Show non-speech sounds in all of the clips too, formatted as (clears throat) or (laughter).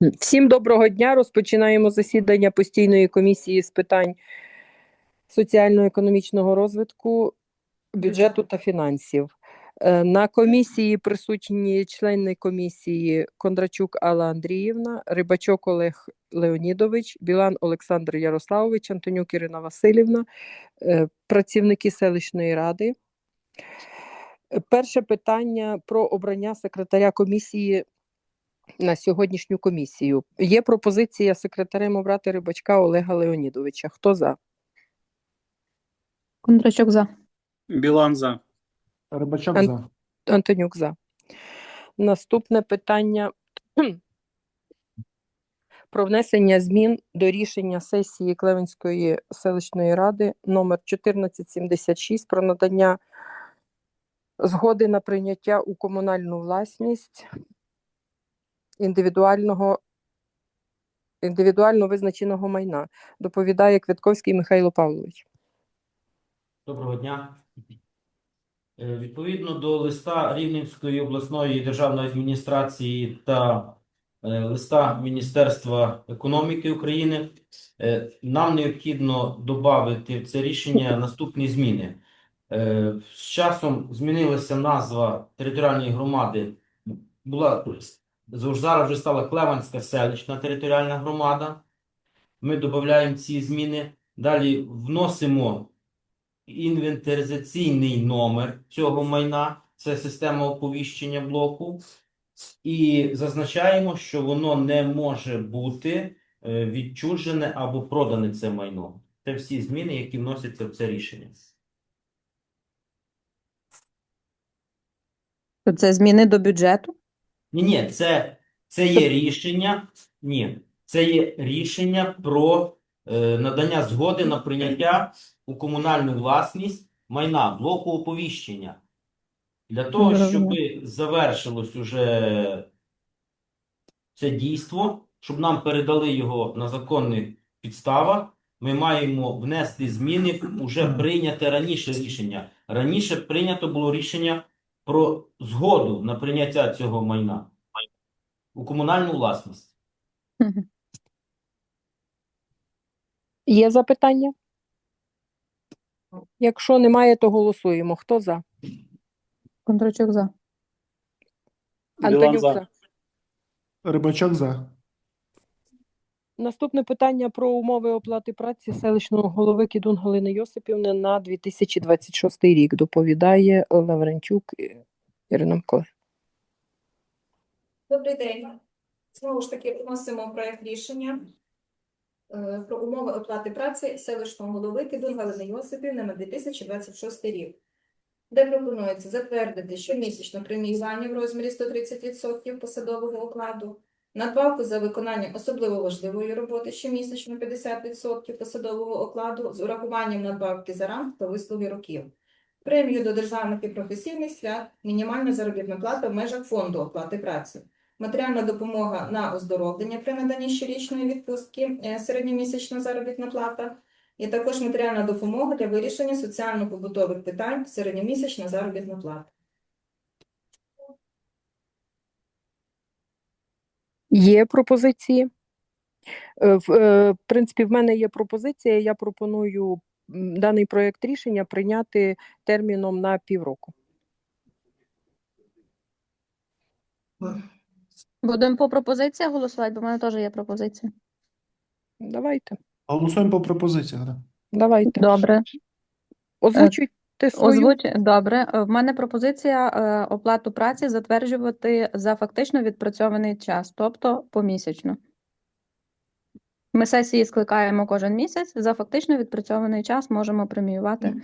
Всім доброго дня. Розпочинаємо засідання постійної комісії з питань соціально-економічного розвитку, бюджету та фінансів. Е, На комісії присутні члени комісії Кондрачук Алла Андріївна, Рибачок Олег Леонідович, Білан Олександр Ярославович, Антонюк Ірина Васильівна, е, працівники селищної ради. Перше питання про обрання секретаря комісії на сьогоднішню комісію. Є пропозиція секретарем обрати Рибачка Олега Леонідовича. Хто за? Кондрачук за. Білан за. Рибачок Ан- за. Антонюк за. Наступне питання (clears throat) про внесення змін до рішення сесії Клевенської селищної ради номер 1476 про надання згоди на прийняття у комунальну власність індивідуального індивідуально визначеного майна. Доповідає Квитковський Михайло Павлович. Доброго дня. Е, Відповідно до листа Рівненської обласної державної адміністрації та е, листа Міністерства економіки України, е, нам необхідно додати в це рішення наступні зміни. З часом змінилася назва територіальної громади. Була зараз вже стала Клеванська селищна територіальна громада. Ми додаємо ці зміни. Далі вносимо інвентаризаційний номер цього майна, це система оповіщення блоку, і зазначаємо, що воно не може бути е, відчужене або продане це майно. Це всі зміни, які вносяться в це рішення. То Це зміни до бюджету. Ні, ні, це, це є рішення. Ні, це є рішення про е, надання згоди на прийняття у комунальну власність майна блоку оповіщення. Для того, щоб завершилось уже це дійство, щоб нам передали його на законних підставах, ми маємо внести зміни в уже прийняте раніше рішення. Раніше прийнято було рішення про згоду на прийняття цього майна у комунальну власність. Є запитання? Якщо немає, то голосуємо. Хто за? Кондрачук за. Антонюк за. за. Рибачок за. Наступне питання про умови оплати праці селищного голови Кідун Галини Йосипівни на 2026 рік. Доповідає Лавренчук Ірина Миколаївна. Добрий день. Знову ж таки, вносимо проект рішення е, про умови оплати праці селищного голови Кидун Галини Йосипівни на 2026 рік, де пропонується затвердити щомісячне преміювання в розмірі 130% посадового окладу, надбавку за виконання особливо важливої роботи щомісячно 50% посадового окладу з урахуванням надбавки за ранг та вислуги років, премію до державних і професійних свят, мінімальна заробітна плата в межах фонду оплати праці. Матеріальна допомога на оздоровлення при наданні щорічної відпустки, е, середньомісячна заробітна плата, і також матеріальна допомога для вирішення соціально-побутових питань, середньомісячна заробітна плата. Є пропозиції? Е, В, е, принципі, в мене є пропозиція. Я пропоную даний проєкт рішення прийняти терміном на півроку. Будемо по пропозиціях голосувати, бо в мене теж є пропозиція. Давайте, Голосуємо по пропозиціях. Да. давайте. Добре. Озвучуйте свою. Озвуч... Добре. Е, В мене пропозиція е, оплату праці затверджувати за фактично відпрацьований час, тобто помісячно. Ми сесії скликаємо кожен місяць, за фактично відпрацьований час можемо преміювати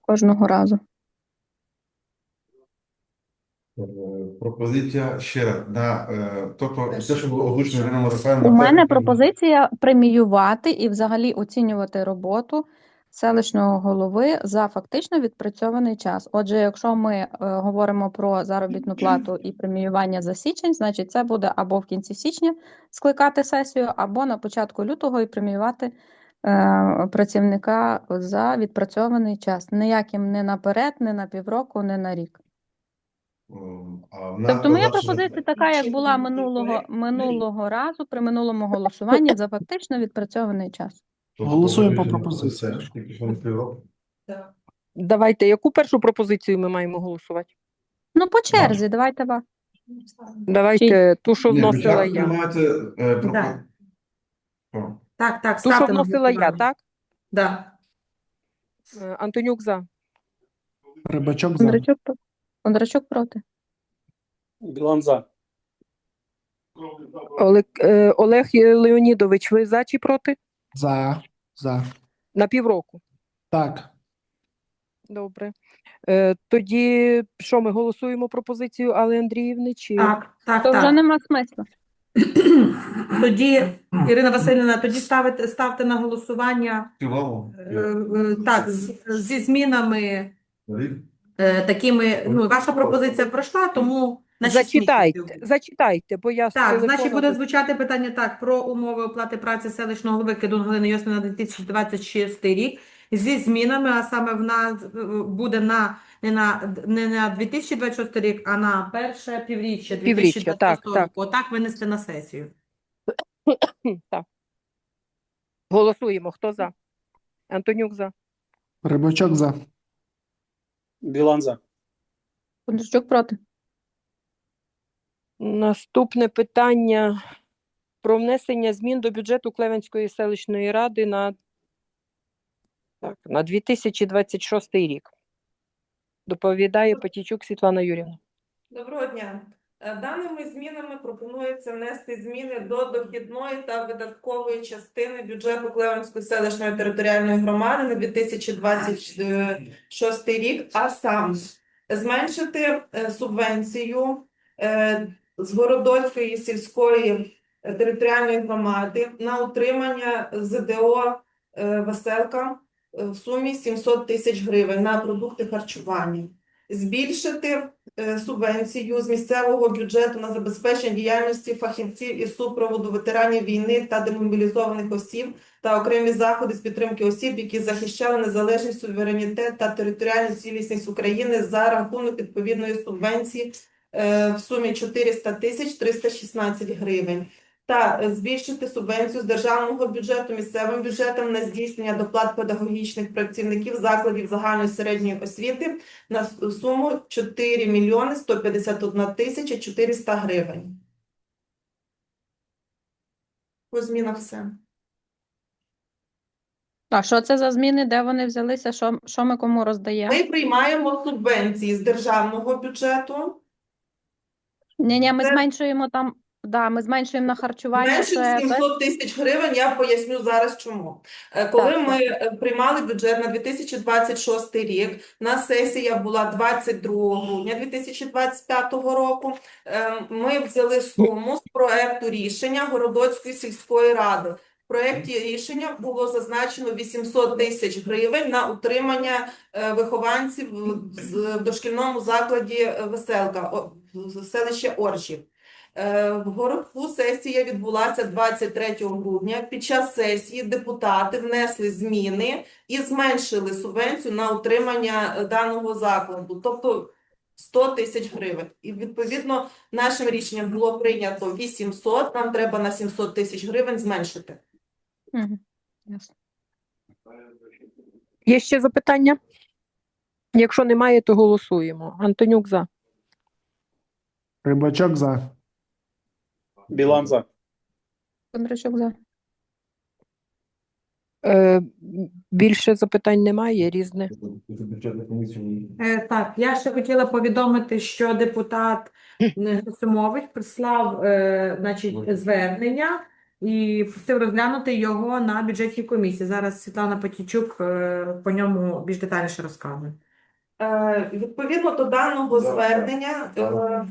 кожного разу. Е, Пропозиція ще раз, на, е, тобто те, що було озвучено Ірина Мирославівна. У мене пропозиція преміювати і взагалі оцінювати роботу селищного голови за фактично відпрацьований час. Отже, якщо ми е, говоримо про заробітну плату і преміювання за січень, значить це буде або в кінці січня скликати сесію, або на початку лютого і преміювати е, працівника за відпрацьований час. Ніяким не наперед, не на півроку, не на рік. ем, а на Тобто моя пропозиція така, як була минулого, минулого разу при минулому голосуванні за фактично відпрацьований час. Тобто Голосуємо по. Так. Давайте, яку першу пропозицію ми маємо голосувати? Ну, по черзі, давайте вас. Давайте ту, що вносила я. приймаєте, е, Так, так, Ту, що ставте на вносила я, голосування. так? Да. Е, Антонюк за. Рибачок за. Кондрачук, про- Кондрачук проти. Білан за. Олег, е, Олег Леонідович, ви за чи проти? За. За. На півроку. Так. Добре. Е, тоді що ми голосуємо пропозицію Алли Андріївни? Чи... Так, так, То вже так. нема смислу. (clears throat) Тоді, Ірина Васильівна, тоді ставите, ставте на голосування цілому, е, е, так, з- зі змінами е, такими. Ну, ваша пропозиція пройшла, тому Зачитайте, зачитайте, бо я Так, значить буде звучати питання так про умови оплати праці селищного голови Кидун Галини Йосни на 2026 рік зі змінами, а саме в нас е, буде на не на не на 2026 рік, а на перше півріччя Півріччя, 2026 так, року. так. Отак винести на сесію. (coughs) Так. Голосуємо. Хто за? Антонюк за. Рибачок за. Білан за. Кондрачук проти. Наступне питання про внесення змін до бюджету Клевенської селищної ради на, так, на 2026 рік. Доповідає Патічук Світлана Юрівна. Доброго дня. Е, Даними змінами пропонується внести зміни до дохідної та видаткової частини бюджету Клевенської селищної територіальної громади на 2026 рік, а саме зменшити е, субвенцію е, з Городоцької сільської е, територіальної громади на утримання ЗДО е, Веселка е, в сумі 700 тисяч гривень на продукти харчування. Збільшити субвенцію з місцевого бюджету на забезпечення діяльності фахівців із супроводу ветеранів війни та демобілізованих осіб та окремі заходи з підтримки осіб, які захищали незалежність, суверенітет та територіальну цілісність України за рахунок відповідної субвенції в сумі 400 тисяч 316 гривень. Та е, збільшити субвенцію з державного бюджету місцевим бюджетом на здійснення доплат педагогічних працівників закладів загальної середньої освіти на суму 4 мільйони 151 тисяча 400 гривень. По змінах все. А що це за зміни? Де вони взялися? Що, що ми кому роздаємо? Ми приймаємо субвенції з державного бюджету. Ні, ні, ми Це- зменшуємо там, да, ми зменшуємо на харчування. Менше Це, 700 тисяч гривень, я поясню зараз чому. Е, Коли Так, ми е, приймали бюджет на 2026 рік, на сесія була 22 грудня 2025 року, е, ми взяли суму з проекту рішення Городоцької сільської ради. В проекті рішення було зазначено 800 тисяч гривень на утримання е, вихованців в- дошкільному закладі е, Веселка, в- селище Оршів. Е, В городку сесія відбулася 23 грудня. Під час сесії депутати внесли зміни і зменшили субвенцію на утримання даного закладу, тобто 100 тисяч гривень. І відповідно нашим рішенням було прийнято 800, нам треба на 700 тисяч гривень зменшити. Ясно. Є ще запитання? Якщо немає, то голосуємо. Антонюк за. Рибачок за. Білан за. Кондрачук за. Е, більше запитань немає, різне. Е, Так, я ще хотіла повідомити, що депутат (laughs) Герасимович прислав е, значить, звернення і просив розглянути його на бюджетній комісії. Зараз Світлана Потічук е, по ньому більш детальніше розкаже. Е, Відповідно до даного Да, звернення, е,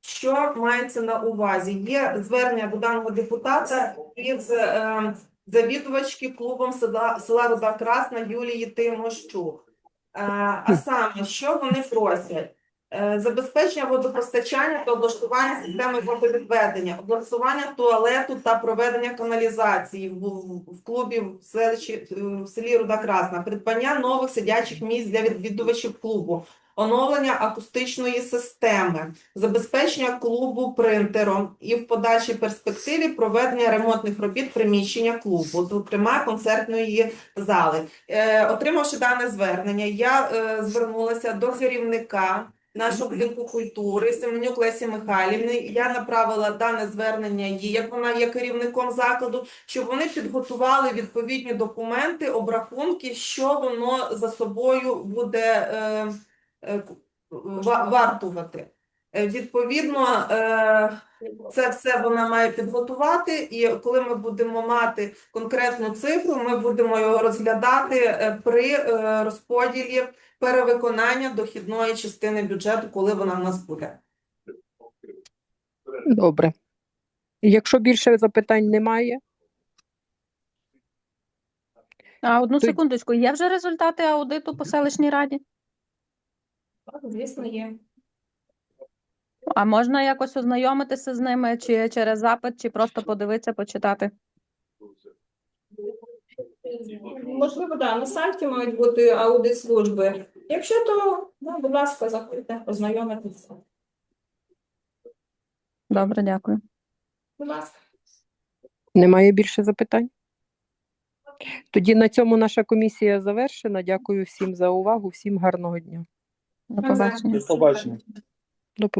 що мається на увазі? Є звернення до даного депутата із е, завідувачки клубом села, села Руда Красна Юлії Тимощук. Е, А саме, що вони просять? Е, Забезпечення водопостачання та облаштування системи водовідведення, облаштування туалету та проведення каналізації в, клубі в селищі е, в селі Руда Красна, придбання нових сидячих місць для відвідувачів клубу, оновлення акустичної системи, забезпечення клубу принтером і в подальшій перспективі проведення ремонтних робіт приміщення клубу, зокрема концертної зали. Е, Отримавши дане звернення, я е, звернулася до керівника нашого будинку культури Семенюк Лесі Михайлівни. Я направила дане звернення їй, як вона є керівником закладу, щоб вони підготували відповідні документи, обрахунки, що воно за собою буде е, е, ва- вартувати. Е, Відповідно, е, це все вона має підготувати, і коли ми будемо мати конкретну цифру, ми будемо його розглядати е, при розподілі перевиконання дохідної частини бюджету, коли вона в нас буде. Добре. Якщо більше запитань немає, А одну Ти- секундочку, є вже результати аудиту по селищній раді? Так, Звісно, є. А можна якось ознайомитися з ними, чи через запит, чи просто подивитися, почитати? Можливо, да, на сайті мають бути аудит служби. Якщо то, ну, будь ласка, заходьте, ознайомитися. Добре, дякую. Будь ласка. немає більше запитань? Тоді на цьому наша комісія завершена. Дякую всім за увагу, всім гарного дня. До побачення. До побачення.